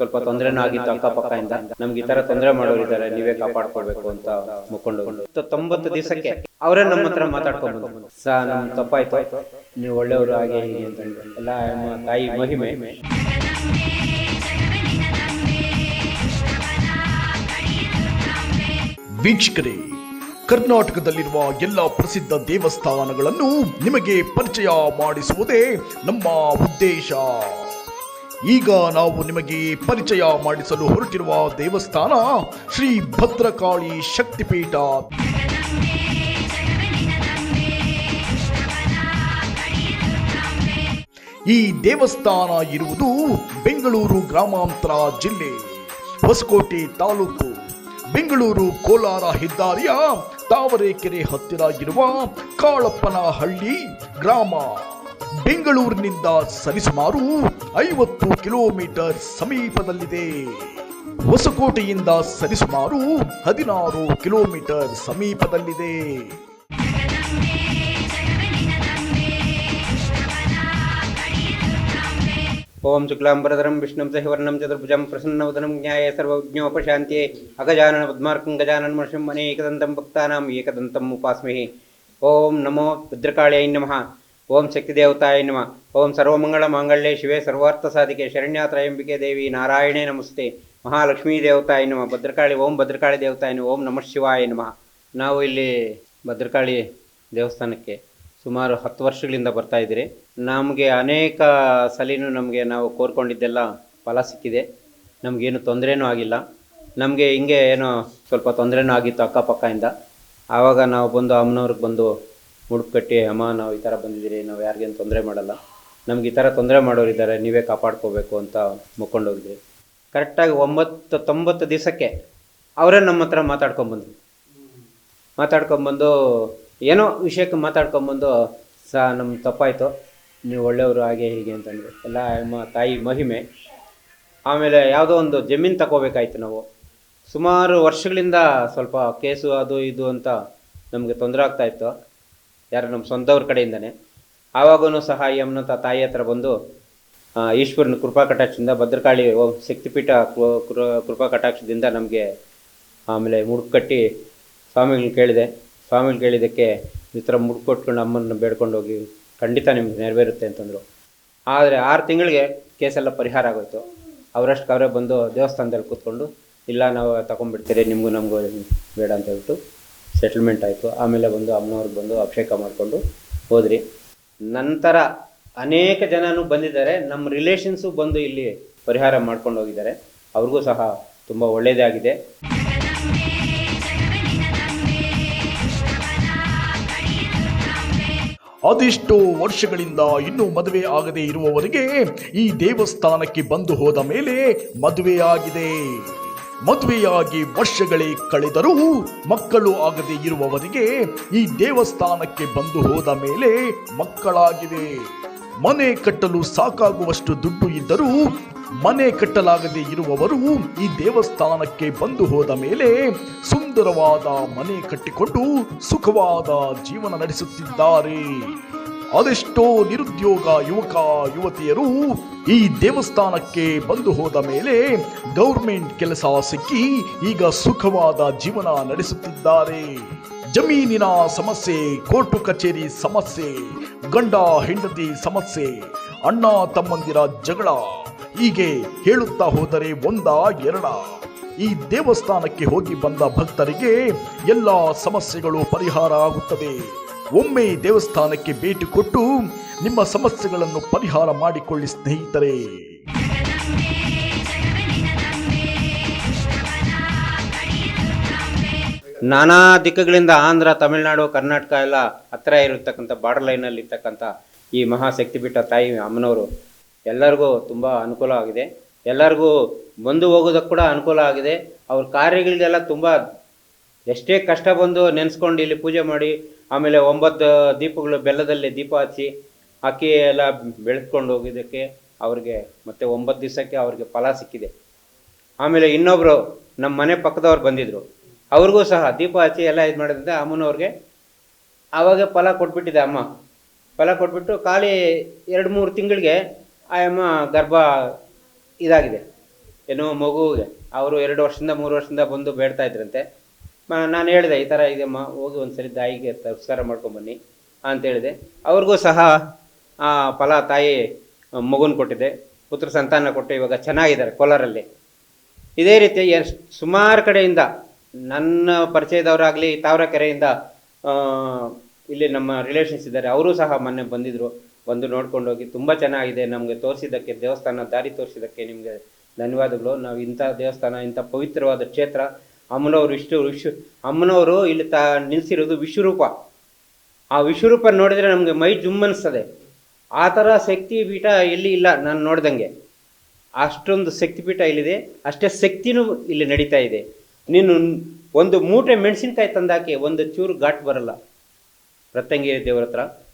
ಸ್ವಲ್ಪ ತೊಂದರೆನೂ ಆಗಿತ್ತು ಅಕ್ಕಪಕ್ಕದಿಂದ ನಮ್ಗೆ ಈ ತರ ತೊಂದರೆ ಮಾಡೋರು ಇದ್ದಾರೆ, ನೀವೇ ಕಾಪಾಡ್ಕೊಳ್ಬೇಕು ಅಂತ ಮುಕ್ಕೊಂಡು ತೊಂಬತ್ತು ದಿವಸಕ್ಕೆ ಅವರೇ ನಮ್ಮ ಹತ್ರ ಮಾತಾಡ್ಕೊಂಡು ಸಾ ನಮ್ ತಪ್ಪಾಯ್ತು. ನೀವು ಒಳ್ಳೆಯವರು ಹಾಗೆ ಹೀಗೆ ಅಂತ. ಎಲ್ಲ ತಾಯಿ ಮಹಿಮೆ. ವೀಕ್ಷಕರೇ, ಕರ್ನಾಟಕದಲ್ಲಿರುವ ಎಲ್ಲ ಪ್ರಸಿದ್ಧ ದೇವಸ್ಥಾನಗಳನ್ನು ನಿಮಗೆ ಪರಿಚಯ ಮಾಡಿಸುವುದೇ ನಮ್ಮ ಉದ್ದೇಶ. ಈಗ ನಾವು ನಿಮಗೆ ಪರಿಚಯ ಮಾಡಿಸಲು ಹೊರಟಿರುವ ದೇವಸ್ಥಾನ ಶ್ರೀ ಭದ್ರಕಾಳಿ ಶಕ್ತಿಪೀಠ. ಈ ದೇವಸ್ಥಾನ ಇರುವುದು ಬೆಂಗಳೂರು ಗ್ರಾಮಾಂತರ ಜಿಲ್ಲೆ, ಹೊಸಕೋಟೆ ತಾಲೂಕು. ಬೆಂಗಳೂರು ಕೋಲಾರ ಹೆದ್ದಾರಿಯ ತಾವರೆಕೆರೆ ಹತ್ತಿರ ಇರುವ ಕಾಳಪ್ಪನಹಳ್ಳಿ ಗ್ರಾಮ. ಬೆಂಗಳೂರಿನಿಂದ ಸರಿಸುಮಾರು ಐವತ್ತು ಕಿಲೋಮೀಟರ್ ಸಮೀಪದಲ್ಲಿದೆ. ಹೊಸಕೋಟೆಯಿಂದ ಸರಿಸುಮಾರು ಹದಿನಾರು ಕಿಲೋಮೀಟರ್ ಸಮೀಪದಲ್ಲಿದೆ. ಓಂ ಶುಕ್ಲಾಂಬರಧರಂ ವಿಷ್ಣು ಸಹಿವರ್ಣಂ ಚತುರ್ಭುಜಂ ಪ್ರಸನ್ನವದನಂ ಜ್ಞಾಯ ಸರ್ವಜ್ಞೋಪಶಾಂತಿಯೇ ಅಗಜಾನನ ಪದ್ಮಾರ್ಕಂ ಗಜಾನನ ಮನುಷ್ಯಂ ಅನೇಕದಂತಂ ಭಕ್ತಾನಾಂ ಏಕದಂತಂ ಉಪಾಸ್ಮಹಿ ಓಂ ನಮೋ ಭದ್ರಕಾಳಿಯೈ ನಮಃ. ಓಂ ಶಕ್ತಿ ದೇವತಾಯ ನಮ. ಓಂ ಸರ್ವಮಂಗಳ ಮಾಂಗಳ್ಯ ಶಿವೇ ಸರ್ವಾರ್ಥ ಸಾಧಿಕೆ ಶರಣ್ಯಾತ್ರಯಂಬಿಕೆ ದೇವಿ ನಾರಾಯಣೇ ನಮಸ್ತೆ. ಮಹಾಲಕ್ಷ್ಮೀ ದೇವತಾಯ ನಮ. ಭದ್ರಕಾಳಿ ಓಂ ಭದ್ರಕಾಳಿ ದೇವತಾಯ ಓಂ ನಮಃ ಶಿವಾಯ ನಮಃ. ನಾವು ಇಲ್ಲಿ ಭದ್ರಕಾಳಿ ದೇವಸ್ಥಾನಕ್ಕೆ ಸುಮಾರು ಹತ್ತು ವರ್ಷಗಳಿಂದ ಬರ್ತಾ ಇದ್ದೀರಿ. ನಮಗೆ ಅನೇಕ ಸಲಿನೂ ನಮಗೆ ನಾವು ಕೋರ್ಕೊಂಡಿದ್ದೆಲ್ಲ ಫಲ ಸಿಕ್ಕಿದೆ. ನಮಗೇನು ತೊಂದರೆನೂ ಆಗಿಲ್ಲ. ನಮಗೆ ಹಿಂಗೆ ಏನೋ ಸ್ವಲ್ಪ ತೊಂದರೆನೂ ಆಗಿತ್ತು ಅಕ್ಕಪಕ್ಕದಿಂದ. ಆವಾಗ ನಾವು ಬಂದು ಅಮ್ಮನವ್ರಿಗೆ ಬಂದು ಮುಡುಪು ಕಟ್ಟಿ ಅಮ್ಮ, ನಾವು ಈ ಥರ ಬಂದಿದ್ದೀರಿ, ನಾವು ಯಾರಿಗೇನು ತೊಂದರೆ ಮಾಡಲ್ಲ. ನಮ್ಗೆ ಈ ಥರ ತೊಂದರೆ ಮಾಡೋರು ಇದ್ದಾರೆ, ನೀವೇ ಕಾಪಾಡ್ಕೋಬೇಕು ಅಂತ ಮುಕ್ಕೊಂಡೋಗಿದ್ರಿ ಕರೆಕ್ಟಾಗಿ ಒಂಬತ್ತು, ತೊಂಬತ್ತು ದಿವಸಕ್ಕೆ ಅವರೇ ನಮ್ಮ ಹತ್ರ ಮಾತಾಡ್ಕೊಂಬಂದ್ರು. ಮಾತಾಡ್ಕೊಂಬಂದು, ಏನೋ ವಿಷಯಕ್ಕೆ ಮಾತಾಡ್ಕೊಂಬಂದು ಸಹ ನಮ್ಮ ತಪ್ಪಾಯಿತು. ನೀವು ಒಳ್ಳೆಯವರು ಹಾಗೆ ಹೀಗೆ ಅಂತಂದರು ಎಲ್ಲ ಅಮ್ಮ, ತಾಯಿ ಮಹಿಮೆ. ಆಮೇಲೆ ಯಾವುದೋ ಒಂದು ಜಮೀನು ತಗೋಬೇಕಾಯ್ತು ನಾವು. ಸುಮಾರು ವರ್ಷಗಳಿಂದ ಸ್ವಲ್ಪ ಕೇಸು ಅದು ಇದು ಅಂತ ನಮಗೆ ತೊಂದರೆ ಆಗ್ತಾಯಿತ್ತು ಯಾರು ನಮ್ಮ ಸ್ವಂತವ್ರ ಕಡೆಯಿಂದನೇ. ಆವಾಗೂ ಸಹ ಈ ಅಮ್ಮನಂತ ತಾಯಿ ಹತ್ರ ಬಂದು ಈಶ್ವರನ ಕೃಪಾ ಕಟಾಕ್ಷದಿಂದ, ಭದ್ರಕಾಳಿ ಓಂ, ಶಕ್ತಿಪೀಠ ಕೃ- ಕೃ- ಕೃಪಾ ಕಟಾಕ್ಷದಿಂದ ನಮಗೆ ಆಮೇಲೆ ಮುಡುಕು ಕಟ್ಟಿ ಸ್ವಾಮಿಗಳನ್ನ ಕೇಳಿದೆ. ಸ್ವಾಮಿಗಳು ಕೇಳಿದ್ದಕ್ಕೆ ಈ ಥರ ಮುಡ್ಕೊಟ್ಕೊಂಡು ಅಮ್ಮನ ಬೇಡ್ಕೊಂಡು ಹೋಗಿ ಖಂಡಿತ ನಿಮ್ಗೆ ನೆರವೇರುತ್ತೆ ಅಂತಂದರು. ಆದರೆ ಆರು ತಿಂಗಳಿಗೆ ಕೇಸೆಲ್ಲ ಪರಿಹಾರ ಆಗೋಯ್ತು. ಅವರಷ್ಟು ಅವರೇ ಬಂದು ದೇವಸ್ಥಾನದಲ್ಲಿ ಕೂತ್ಕೊಂಡು, ಇಲ್ಲ, ನಾವು ತಗೊಂಡ್ಬಿಡ್ತೀರಿ, ನಿಮಗೂ ನಮಗೂ ಬೇಡ ಅಂತ ಹೇಳ್ಬಿಟ್ಟು ಸೆಟಲ್ಮೆಂಟ್ ಆಯಿತು. ಆಮೇಲೆ ಬಂದು ಅಮ್ಮನವ್ರಿಗೆ ಬಂದು ಅಭಿಷೇಕ ಮಾಡಿಕೊಂಡು ಹೋದ್ರಿ. ನಂತರ ಅನೇಕ ಜನನು ಬಂದಿದ್ದಾರೆ. ನಮ್ಮ ರಿಲೇಷನ್ಸು ಬಂದು ಇಲ್ಲಿ ಪರಿಹಾರ ಮಾಡ್ಕೊಂಡು ಹೋಗಿದ್ದಾರೆ. ಅವ್ರಿಗೂ ಸಹ ತುಂಬ ಒಳ್ಳೆಯದೇ ಆಗಿದೆ ಅದೆಷ್ಟೋ ವರ್ಷಗಳಿಂದ ಇನ್ನೂ ಮದುವೆ ಆಗದೆ ಇರುವವರಿಗೆ ಈ ದೇವಸ್ಥಾನಕ್ಕೆ ಬಂದು ಹೋದ ಮೇಲೆ ಮದುವೆಯಾಗಿದೆ. ಮದುವೆಯಾಗಿ ವರ್ಷಗಳೇ ಕಳೆದರೂ ಮಕ್ಕಳು ಆಗದೆ ಇರುವವರಿಗೆ ಈ ದೇವಸ್ಥಾನಕ್ಕೆ ಬಂದು ಹೋದ ಮೇಲೆ ಮಕ್ಕಳಾಗಿವೆ. ಮನೆ ಕಟ್ಟಲು ಸಾಕಾಗುವಷ್ಟು ದುಡ್ಡು ಇದ್ದರೂ ಮನೆ ಕಟ್ಟಲಾಗದೆ ಇರುವವರು ಈ ದೇವಸ್ಥಾನಕ್ಕೆ ಬಂದು ಹೋದ ಮೇಲೆ ಸುಂದರವಾದ ಮನೆ ಕಟ್ಟಿಕೊಂಡು ಸುಖವಾದ ಜೀವನ ನಡೆಸುತ್ತಿದ್ದಾರೆ. ಅದೆಷ್ಟೋ ನಿರುದ್ಯೋಗ ಯುವಕ, ಯುವತಿಯರು ಈ ದೇವಸ್ಥಾನಕ್ಕೆ ಬಂದು ಹೋದ ಮೇಲೆ ಗೌರ್ಮೆಂಟ್ ಕೆಲಸ ಸಿಕ್ಕಿ ಈಗ ಸುಖವಾದ ಜೀವನ ನಡೆಸುತ್ತಿದ್ದಾರೆ. ಜಮೀನಿನ ಸಮಸ್ಯೆ, ಕೋರ್ಟು ಕಚೇರಿ ಸಮಸ್ಯೆ, ಗಂಡ, ಹೆಂಡತಿ ಸಮಸ್ಯೆ, ಅಣ್ಣ, ತಮ್ಮಂದಿರ ಜಗಳ, ಹೀಗೆ ಹೇಳುತ್ತಾ ಹೋದರೆ ಒಂದ, ಎರಡ. ಈ ದೇವಸ್ಥಾನಕ್ಕೆ ಹೋಗಿ ಬಂದ ಭಕ್ತರಿಗೆ ಎಲ್ಲ ಸಮಸ್ಯೆಗಳು ಪರಿಹಾರ ಆಗುತ್ತದೆ. ಒಮ್ಮೆ ದೇವಸ್ಥಾನಕ್ಕೆ ಭೇಟಿ ಕೊಟ್ಟು ನಿಮ್ಮ ಸಮಸ್ಯೆಗಳನ್ನು ಪರಿಹಾರ ಮಾಡಿಕೊಳ್ಳಿ ಸ್ನೇಹಿತರೆ. ನಾನಾ ದಿಕ್ಕುಗಳಿಂದ ಆಂಧ್ರ, ತಮಿಳುನಾಡು, ಕರ್ನಾಟಕ ಎಲ್ಲ ಹತ್ತಿರ ಇರತಕ್ಕಂಥ ಬಾರ್ಡರ್ ಲೈನಲ್ಲಿ ಇರ್ತಕ್ಕಂಥ ಈ ಮಹಾಶಕ್ತಿಪೀಠ ತಾಯಿ ಅಮ್ಮನವರು ಎಲ್ಲರಿಗೂ ತುಂಬ ಅನುಕೂಲ ಆಗಿದೆ. ಎಲ್ಲರಿಗೂ ಬಂದು ಹೋಗೋದಕ್ಕೆ ಕೂಡ ಅನುಕೂಲ ಆಗಿದೆ. ಅವ್ರ ಕಾರ್ಯಗಳಿಗೆಲ್ಲ ತುಂಬ ಎಷ್ಟೇ ಕಷ್ಟ ಬಂದು ನೆನೆಸ್ಕೊಂಡು ಇಲ್ಲಿ ಪೂಜೆ ಮಾಡಿ, ಆಮೇಲೆ ಒಂಬತ್ತು ದೀಪಗಳು ಬೆಲ್ಲದಲ್ಲಿ ದೀಪ ಹಚ್ಚಿ, ಅಕ್ಕಿ ಎಲ್ಲ ಬೆಳೆದ್ಕೊಂಡು ಹೋಗಿದ್ದಕ್ಕೆ ಅವ್ರಿಗೆ ಮತ್ತೆ ಒಂಬತ್ತು ದಿವಸಕ್ಕೆ ಅವ್ರಿಗೆ ಫಲ ಸಿಕ್ಕಿದೆ. ಆಮೇಲೆ ಇನ್ನೊಬ್ಬರು ನಮ್ಮ ಮನೆ ಪಕ್ಕದವ್ರು ಬಂದಿದ್ರು. ಅವ್ರಿಗೂ ಸಹ ದೀಪ ಹಚ್ಚಿ ಎಲ್ಲ ಇದು ಮಾಡಿದ್ರೆ ಅಮ್ಮನವ್ರಿಗೆ ಆವಾಗ ಫಲ ಕೊಟ್ಬಿಟ್ಟಿದೆ ಅಮ್ಮ. ಫಲ ಕೊಟ್ಬಿಟ್ಟು ಖಾಲಿ ಎರಡು ಮೂರು ತಿಂಗಳಿಗೆ ಆ ಅಮ್ಮ ಗರ್ಭ ಇದಾಗಿದೆ. ಏನೋ ಮಗುವಿಗೆ. ಅವರು ಎರಡು ವರ್ಷದಿಂದ ಮೂರು ವರ್ಷದಿಂದ ಬಂದು ಬೇಡ್ತಾ ಇದ್ರಂತೆ. ನಾನು ಹೇಳಿದೆ, ಈ ಥರ ಇದೆಯಮ್ಮ ಹೋಗಿ ಒಂದ್ಸರಿ ತಾಯಿಗೆ ತಸ್ಕಾರ ಮಾಡ್ಕೊಂಬನ್ನಿ ಅಂತ ಹೇಳಿದೆ. ಅವ್ರಿಗೂ ಸಹ, ಆ, ಫಲ ತಾಯಿ ಮಗುನ ಕೊಟ್ಟಿದೆ. ಪುತ್ರ ಸಂತಾನ ಕೊಟ್ಟು ಇವಾಗ ಚೆನ್ನಾಗಿದ್ದಾರೆ ಕೋಲಾರಲ್ಲಿ. ಇದೇ ರೀತಿ ಎಷ್ಟು, ಸುಮಾರು ಕಡೆಯಿಂದ ನನ್ನ ಪರಿಚಯದವರಾಗಲಿ, ತಾವರ ಕೆರೆಯಿಂದ ಇಲ್ಲಿ ನಮ್ಮ ರಿಲೇಷನ್ಸ್ ಇದ್ದಾರೆ. ಅವರು ಸಹ ಮೊನ್ನೆ ಬಂದಿದ್ದರು ಬಂದು ನೋಡ್ಕೊಂಡು ಹೋಗಿ, ತುಂಬ ಚೆನ್ನಾಗಿದೆ. ನಮಗೆ ತೋರಿಸಿದ್ದಕ್ಕೆ, ದೇವಸ್ಥಾನ, ದಾರಿ ತೋರಿಸಿದ್ದಕ್ಕೆ ನಿಮಗೆ ಧನ್ಯವಾದಗಳು. ನಾವು ಇಂಥ ದೇವಸ್ಥಾನ, ಇಂಥ ಪವಿತ್ರವಾದ ಕ್ಷೇತ್ರ ಅಮ್ಮನವರು ಇಷ್ಟು ವಿಶ್ವ ಅಮ್ಮನವರು ಇಲ್ಲಿ ತಾ ನಿಲ್ಲಿಸಿರೋದು ವಿಶ್ವರೂಪ. ಆ ವಿಶ್ವರೂಪ ನೋಡಿದರೆ ನಮಗೆ ಮೈ ಜುಮ್ ಅನಿಸ್ತದೆ. ಆ ಥರ ಶಕ್ತಿ ಪೀಠ ಎಲ್ಲಿ ಇಲ್ಲ ನಾನು ನೋಡ್ದಂಗೆ. ಅಷ್ಟೊಂದು ಶಕ್ತಿ ಪೀಠ ಇಲ್ಲಿದೆ. ಅಷ್ಟೇ ಶಕ್ತಿನೂ ಇಲ್ಲಿ ನಡೀತಾ ಇದೆ. ನೀನು ಒಂದು ಮೂಟೆ ಮೆಣಸಿನ್ಕಾಯಿ ತಂದಾಕೆ ಒಂದು ಚೂರು ಘಾಟ್ ಬರಲ್ಲ. ಪ್ರತಂಗಿ ದೇವರ ಹತ್ರ.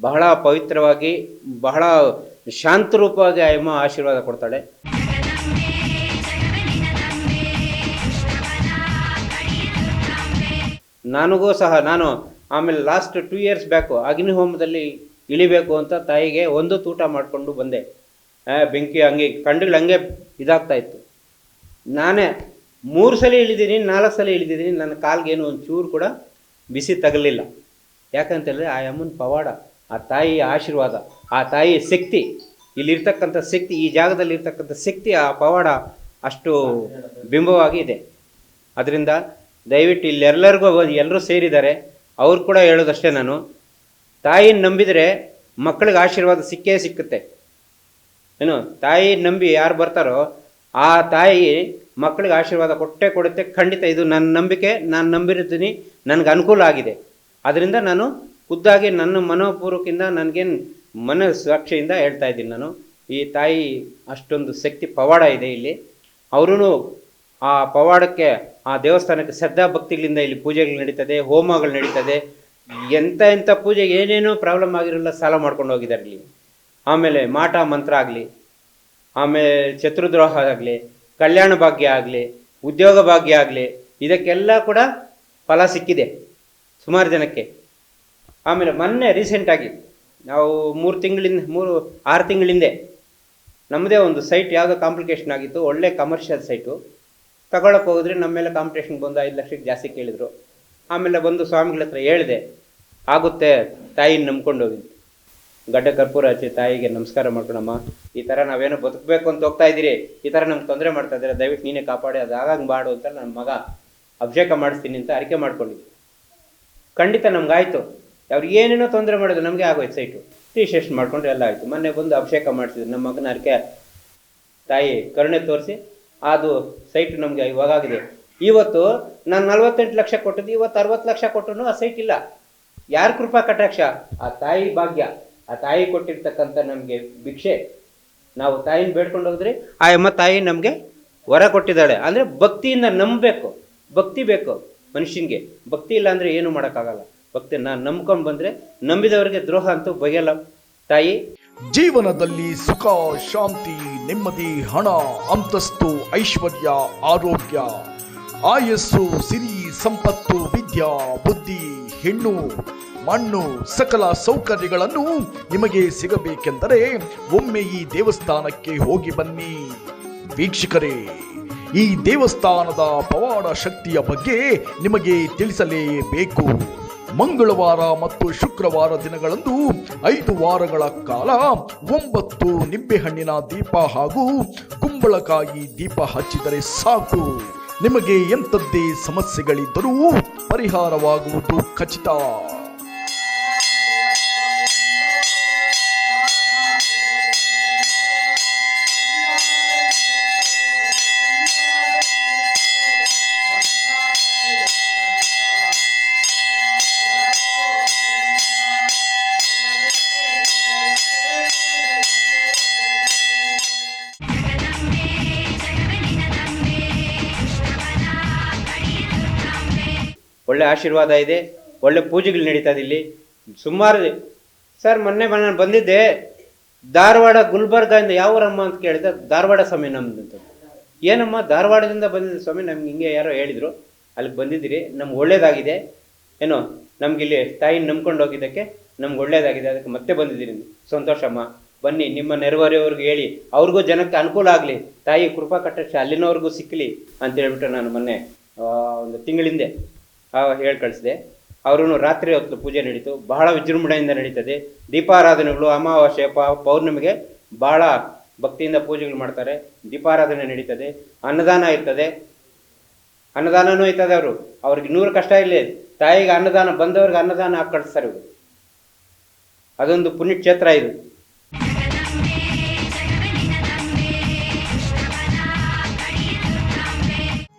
ಬಹಳ ಪವಿತ್ರವಾಗಿ, ಬಹಳ ಶಾಂತರೂಪವಾಗಿ ಅಮ್ಮ ಆಶೀರ್ವಾದ ಕೊಡ್ತಾಳೆ. ನನಗೂ ಸಹ ನಾನು ಆಮೇಲೆ ಲಾಸ್ಟ್ ಟೂ ಇಯರ್ಸ್ ಬ್ಯಾಕು ಅಗ್ನಿಹೋಮದಲ್ಲಿ ಇಳಿಬೇಕು ಅಂತ ತಾಯಿಗೆ ಒಂದು ತೂಟ ಮಾಡಿಕೊಂಡು ಬಂದೆ. ಬೆಂಕಿ ಹಂಗೆ ಕಂಡುಗಳು ಹಂಗೆ ಇದಾಗ್ತಾ ಇತ್ತು. ನಾನೇ ಮೂರು ಸಲ ಇಳಿದೀನಿ ನಾಲ್ಕು ಸಲ ಇಳಿದಿದ್ದೀನಿ, ನನ್ನ ಕಾಲ್ಗೇನು ಒಂದು ಚೂರು ಕೂಡ ಬಿಸಿ ತಗಲಿಲ್ಲ. ಯಾಕಂತೇಳಿದ್ರೆ ಆ ಅಮ್ಮನ ಪವಾಡ, ಆ ತಾಯಿಯ ಆಶೀರ್ವಾದ, ಆ ತಾಯಿಯ ಶಕ್ತಿ, ಇಲ್ಲಿರ್ತಕ್ಕಂಥ ಶಕ್ತಿ, ಈ ಜಾಗದಲ್ಲಿ ಇರ್ತಕ್ಕಂಥ ಶಕ್ತಿ, ಆ ಪವಾಡ ಅಷ್ಟು ಬಿಂಬವಾಗಿ ಇದೆ. ಅದರಿಂದ ದಯವಿಟ್ಟು ಇಲ್ಲೆಲ್ಲರಿಗೂ ಎಲ್ಲರೂ ಸೇರಿದ್ದಾರೆ ಅವ್ರು ಕೂಡ ಹೇಳೋದಷ್ಟೇ ನಾನು. ತಾಯಿನ ನಂಬಿದರೆ ಮಕ್ಕಳಿಗೆ ಆಶೀರ್ವಾದ ಸಿಕ್ಕೇ ಸಿಕ್ಕುತ್ತೆ. ಏನು, ತಾಯಿ ನಂಬಿ ಯಾರು ಬರ್ತಾರೋ ಆ ತಾಯಿ ಮಕ್ಕಳಿಗೆ ಆಶೀರ್ವಾದ ಕೊಟ್ಟೆ ಕೊಡುತ್ತೆ. ಖಂಡಿತ ಇದು ನನ್ನ ನಂಬಿಕೆ, ನಾನು ನಂಬಿರ್ತೀನಿ, ನನಗೆ ಅನುಕೂಲ ಆಗಿದೆ. ಅದರಿಂದ ನಾನು ಖುದ್ದಾಗಿ ನನ್ನ ಮನೋಪೂರ್ವಕಿಂದ ನನಗೇನು ಮನಸ್ಸಾಕ್ಷಿಯಿಂದ ಹೇಳ್ತಾ ಇದ್ದೀನಿ ನಾನು. ಈ ತಾಯಿ ಅಷ್ಟೊಂದು ಶಕ್ತಿ ಪವಾಡ ಇದೆ ಇಲ್ಲಿ. ಅವರೂ ಆ ಪವಾಡಕ್ಕೆ ಆ ದೇವಸ್ಥಾನಕ್ಕೆ ಶ್ರದ್ಧಾ ಭಕ್ತಿಗಳಿಂದ ಇಲ್ಲಿ ಪೂಜೆಗಳು ನಡೀತದೆ, ಹೋಮಗಳು ನಡೀತದೆ. ಎಂಥ ಎಂಥ ಪೂಜೆ ಏನೇನೋ ಪ್ರಾಬ್ಲಮ್ ಆಗಿರಲ್ಲ ಸಾಲ ಮಾಡ್ಕೊಂಡು ಹೋಗಿದ್ದಾರೆ ಇಲ್ಲಿ ಆಮೇಲೆ ಮಾಟ ಮಂತ್ರ ಆಗಲಿ, ಆಮೇಲೆ ಚತುರ್ದ್ರೋಹ ಆಗಲಿ, ಕಲ್ಯಾಣ ಭಾಗ್ಯ ಆಗಲಿ, ಉದ್ಯೋಗ ಭಾಗ್ಯ ಆಗಲಿ, ಇದಕ್ಕೆಲ್ಲ ಕೂಡ ಫಲ ಸಿಕ್ಕಿದೆ ಸುಮಾರು ಜನಕ್ಕೆ. ಆಮೇಲೆ ಮೊನ್ನೆ ರೀಸೆಂಟಾಗಿ ನಾವು ಮೂರು ತಿಂಗಳಿಂದ, ಮೂರು, ಆರು ತಿಂಗಳಿಂದೆ ನಮ್ಮದೇ ಒಂದು ಸೈಟ್ ಯಾವುದೋ ಕಾಂಪ್ಲಿಕೇಶನ್ ಆಗಿತ್ತು, ಒಳ್ಳೆ ಕಮರ್ಷಿಯಲ್ ಸೈಟು ತಗೊಳಕ್ಕೆ ಹೋಗಿದ್ರೆ ನಮ್ಮ ಮೇಲೆ ಕಾಂಪಿಟೇಷನ್ ಬಂದು ಐದು ಲಕ್ಷಕ್ಕೆ ಜಾಸ್ತಿ ಕೇಳಿದರು. ಆಮೇಲೆ ಬಂದು ಸ್ವಾಮಿಗಳ ಹತ್ರ ಹೇಳಿದೆ, ಆಗುತ್ತೆ, ತಾಯಿನ ನಂಬ್ಕೊಂಡು ಹೋಗಿ. ಗಡ್ಡೆ ಕರ್ಪೂರ ಹಚ್ಚಿ ತಾಯಿಗೆ ನಮಸ್ಕಾರ ಮಾಡ್ಕೊಳಮ್ಮ ಈ ಥರ ನಾವೇನೋ ಬದುಕಬೇಕು ಅಂತ ಹೋಗ್ತಾ ಇದ್ದೀರಿ, ಈ ಥರ ನಮ್ಗೆ ತೊಂದರೆ ಮಾಡ್ತಾ ಇದ್ದಾರೆ, ದಯವಿಟ್ಟು ನೀನೇ ಕಾಪಾಡಿ, ಅದು ಆಗಾಗ ಮಾಡು ಅಂತ ನನ್ನ ಮಗ ಅಭಿಷೇಕ ಮಾಡಿಸ್ತೀನಿ ಅಂತ ಅರಿಕೆ ಮಾಡ್ಕೊಂಡಿದ್ದೆ. ಖಂಡಿತ ನಮ್ಗಾಯ್ತು. ಅವ್ರು ಏನೇನೋ ತೊಂದರೆ ಮಾಡಿದ್ರು, ನಮಗೆ ಆಗೋಯ್ತು ಸೈಟು ರಿಜಿಸ್ಟ್ರೇಷನ್ ಮಾಡ್ಕೊಂಡ್ರೆ ಎಲ್ಲ ಆಯಿತು. ಮೊನ್ನೆ ಬಂದು ಅಭಿಷೇಕ ಮಾಡಿಸಿದ್ರು, ನಮ್ಮ ಮಗನ ಅರಿಕೆ ತಾಯಿ ಕರುಣೆ ತೋರಿಸಿ ಅದು ಸೈಟ್ ನಮಗೆ ಇವಾಗಾಗಿದೆ ಇವತ್ತು ನಾನು ನಲ್ವತ್ತೆಂಟು ಲಕ್ಷ ಕೊಟ್ಟಿದ್ದು, ಇವತ್ತು ಅರವತ್ತು ಲಕ್ಷ ಕೊಟ್ಟರು ಆ ಸೈಟ್ ಇಲ್ಲ. ಯಾರ ಕೃಪಾ ಕಟಾಕ್ಷ? ಆ ತಾಯಿ ಭಾಗ್ಯ. ಆ ತಾಯಿ ಕೊಟ್ಟಿರ್ತಕ್ಕಂಥ ನಮಗೆ ಭಿಕ್ಷೆ. ನಾವು ತಾಯಿನ ಬೇಡ್ಕೊಂಡು ಹೋದ್ರೆ ಆ ಅಮ್ಮ ತಾಯಿ ನಮಗೆ ವರ ಕೊಟ್ಟಿದ್ದಾಳೆ. ಅಂದರೆ ಭಕ್ತಿಯಿಂದ ನಂಬಬೇಕು. ಭಕ್ತಿ ಬೇಕು ಮನುಷ್ಯನಿಗೆ. ಭಕ್ತಿ ಇಲ್ಲ ಅಂದರೆ ಏನು ಮಾಡೋಕ್ಕಾಗಲ್ಲ. ಭಕ್ತಿ ನಾನು ನಂಬ್ಕೊಂಡು ಬಂದರೆ ನಂಬಿದವರಿಗೆ ದ್ರೋಹ ಅಂತೂ ಬಗೆಯಲ್ಲ. ತಾಯಿ ಜೀವನದಲ್ಲಿ ಸುಖ, ಶಾಂತಿ, ನೆಮ್ಮದಿ, ಹಣ, ಅಂತಸ್ತು, ಐಶ್ವರ್ಯ, ಆರೋಗ್ಯ, ಆಯಸ್ಸು, ಸಿರಿ, ಸಂಪತ್ತು, ವಿದ್ಯಾ, ಬುದ್ಧಿ, ಹೆಣ್ಣು, ಮಣ್ಣು, ಸಕಲ ಸೌಕರ್ಯಗಳನ್ನು ನಿಮಗೆ ಸಿಗಬೇಕೆಂದರೆ ಒಮ್ಮೆ ಈ ದೇವಸ್ಥಾನಕ್ಕೆ ಹೋಗಿ ಬನ್ನಿ. ವೀಕ್ಷಕರೇ, ಈ ದೇವಸ್ಥಾನದ ಪವಾಡ ಶಕ್ತಿಯ ಬಗ್ಗೆ ನಿಮಗೆ ತಿಳಿಸಲೇಬೇಕು. ಮಂಗಳವಾರ ಮತ್ತು ಶುಕ್ರವಾರ ದಿನಗಳಂದು ಐದು ವಾರಗಳ ಕಾಲ ಒಂಬತ್ತು ನಿಂಬೆಹಣ್ಣಿನ ದೀಪ ಹಾಗೂ ಕುಂಬಳಕಾಯಿ ದೀಪ ಹಚ್ಚಿದರೆ ಸಾಕು. ನಿಮಗೆ ಎಂಥದ್ದೇ ಸಮಸ್ಯೆಗಳಿದ್ದರೂ ಪರಿಹಾರವಾಗುವುದು ಖಚಿತ. ಒಳ್ಳೆ ಆಶೀರ್ವಾದ ಇದೆ, ಒಳ್ಳೆ ಪೂಜೆಗಳು ನಡೀತಾ ಇದೆ ಇಲ್ಲಿ. ಸುಮಾರು, ಸರ್, ಮೊನ್ನೆ ನಾನು ಬಂದಿದ್ದೆ, ಧಾರವಾಡ ಗುಲ್ಬರ್ಗದಿಂದ ಯಾವ ಊರಮ್ಮ ಅಂತ ಕೇಳಿದೆ ಧಾರವಾಡ ಸ್ವಾಮಿ ನಮ್ದು ಅಂತ. ಏನಮ್ಮ, ಧಾರವಾಡದಿಂದ ಬಂದಿದ್ದ ಸ್ವಾಮಿ ನಮ್ಗೆ ಹಿಂಗೆ ಯಾರೋ ಹೇಳಿದರು. ಅಲ್ಲಿಗೆ ಬಂದಿದ್ದೀರಿ, ನಮ್ಗೆ ಒಳ್ಳೇದಾಗಿದೆ. ಏನೋ, ನಮ್ಗೆ ಇಲ್ಲಿ ತಾಯಿನ ನಂಬ್ಕೊಂಡು ಹೋಗಿದ್ದಕ್ಕೆ ನಮ್ಗೆ ಒಳ್ಳೇದಾಗಿದೆ, ಅದಕ್ಕೆ ಮತ್ತೆ ಬಂದಿದ್ದೀರಿ ಸಂತೋಷಮ್ಮ ಬನ್ನಿ, ನಿಮ್ಮ ನೆರವರಿಯವ್ರಿಗೆ ಹೇಳಿ, ಅವ್ರಿಗೂ ಜನಕ್ಕೆ ಅನುಕೂಲ ಆಗಲಿ, ತಾಯಿ ಕೃಪಾ ಕಟಾಕ್ಷ ಅಲ್ಲಿನವ್ರಿಗೂ ಸಿಕ್ಕಲಿ ಅಂತ ಹೇಳ್ಬಿಟ್ಟು ನಾನು ಮೊನ್ನೆ ಒಂದು ತಿಂಗಳಿಂದೆ ಹೇಳಿ ಕಳಿಸಿದೆ. ಅವರು ರಾತ್ರಿ ಹೊತ್ತು ಪೂಜೆ ನಡೀತು. ಬಹಳ ವಿಜೃಂಭಣೆಯಿಂದ ನಡೀತದೆ. ದೀಪಾರಾಧನೆಗಳು, ಅಮಾವಾಸ್ಯೆ ಪೌರ್ಣಿಮೆಗೆ ಬಹಳ ಭಕ್ತಿಯಿಂದ ಪೂಜೆಗಳು ಮಾಡ್ತಾರೆ. ದೀಪಾರಾಧನೆ ನಡೀತದೆ. ಅನ್ನದಾನ ಇರ್ತದೆ. ಅನ್ನದಾನನೂ ಇರ್ತದೆ ಅವರು. ಅವ್ರಿಗೆ ನೂರು ಕಷ್ಟ ಇರಲಿ. ತಾಯಿಗೆ ಅನ್ನದಾನ, ಬಂದವ್ರಿಗೆ ಅನ್ನದಾನ ಹಾಕಿ ಕಳಿಸ್ತಾರೆ ಇವರು. ಅದೊಂದು ಪುಣ್ಯಕ್ಷೇತ್ರ ಇದು.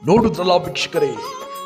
ನೋಡುದ್ರಲ್ಲ ವೀಕ್ಷಕರೇ